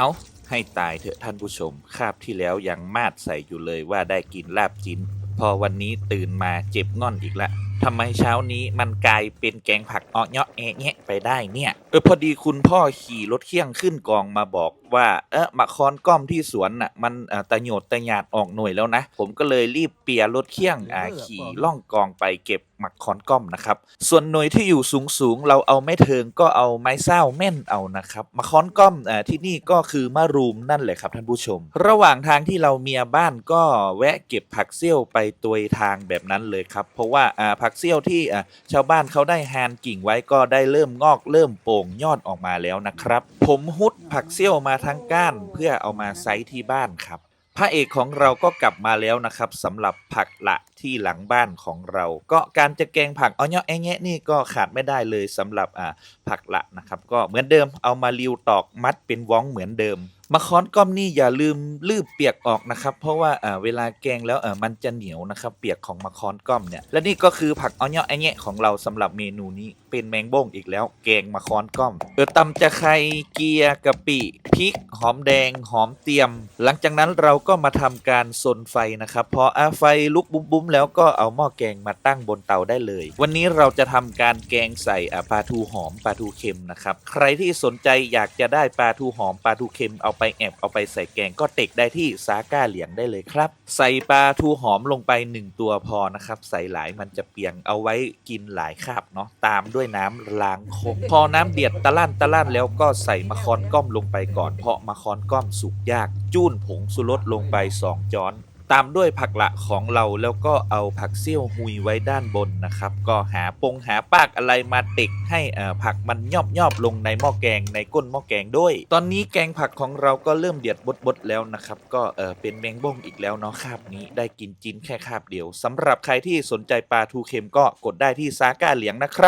เอาให้ตายเถอะท่านผู้ชม คาบที่แล้วยังมาดใส่อยู่เลยว่าได้กินลาบจิ้น พอวันนี้ตื่นมาเจ็บง่อนอีกละทำไมเช้านี้มันกลายเป็นแกงผักเอาะเนาะแอะแงะไปได้เนี่ย เออพอดีคุณพ่อขี่รถเคี่ยงขึ้นกองมาบอกว่าเออมะคอนก้อมที่สวนน่ะมันเอ่อตะโหยดตะหยาดออกหน่วยแล้วนะ ผมก็เลยรีบเปียรถเคี่ยงอ่าขี่ล่องกองไปเก็บหมักคอนก้อมนะครับ ส่วนหน่วยที่อยู่สูงสูงๆเราเอาไม่เทิงก็เอาไม้เศร้าแม่นเอานะครับมะคอนก้อมอ่าที่นี่ก็คือมะรูมนั่นแหละครับท่านผู้ชม ระหว่างทางที่เราเมียบ้านก็แวะเก็บผักเซี่ยวไปตัวยทางแบบนั้นเลยครับ เพราะว่าอ่าผักเซี่ยวที่อ่าชาวบ้านเขาได้แฮนกิ่งไว้ก็ได้เริ่มงอกเริ่มโป่งยอดออกมาแล้วนะครับ ผมฮุดผักเซี่ยวมาทั้งก้านเพื่อเอามาไซส์ที่บ้านครับพระเอกของเราก็กลับมาแล้วนะครับสำหรับผักละที่หลังบ้านของเรา ก็การจะแกงผักเอาเนาะแอะแงะนี่ก็ขาดไม่ได้เลยสำหรับอ่าผักละนะครับ ก็เหมือนเดิมเอามาริวตอกมัดเป็นว้องเหมือนเดิม มะค้อนก้อมนี่อย่าลืมลืบเปียกออกนะครับ เพราะว่าอ่าเวลาแกงแล้วอ่ามันจะเหนียวนะครับ เปียกของมะค้อนก้อมเนี่ยและนี่ก็คือผักอาเนาะแอะแงะของเราสำหรับเมนูนี้เป็นแมงบ้งอีกแล้ว แกงมะค้อนก้อมเออตำจะไครเกียร์กะปิพริก หอมแดงหอมเตียม หลังจากนั้นเราก็มาทำการซนไฟนะครับพออาไฟลุกบุ้มๆแล้วก็เอาหม้อแกงมาตั้งบนเตาได้เลย วันนี้เราจะทำการแกงใส่อ่าปลาทูหอมปลาทูเค็มนะครับใครที่สนใจอยากจะได้ปลาทูหอมปลาทูเค็มเอาไปแอบเอาไปใส่แกงก็เต็กได้ที่ซาก้าเหลียงได้เลยครับ ใส่ปลาทูหอมลงไปหนึ่งตัวพอนะครับ ใส่หลายมันจะเปียงเอาไว้กินหลายคาบเนาะตามด้วยน้ำล้างคกพอน้ำเดือดตะลั่นตะลั่นแล้วก็ใส่มะคอนก้อมลงไปก่อน เพราะมะคอนก้อมสุกยาก จู้นผงสุรสลงไปสองจ้อน ตามด้วยผักละของเราแล้วก็เอาผักเซี่ยวหุยไว้ด้านบนนะครับ ก็หาปงหาปากอะไรมาติกให้อ่อผักมันยอบยอบๆลงในหม้อแกงในก้นหม้อแกงด้วย ตอนนี้แกงผักของเราก็เริ่มเดือดบดๆแล้วนะครับ ก็เออเป็นแมงบ้งอีกแล้วเนาะคาบนี้ได้กินจินแค่คาบเดียวสำหรับใครที่สนใจปลาทูเค็มก็กดได้ที่ซาก้าเหลียงนะครับ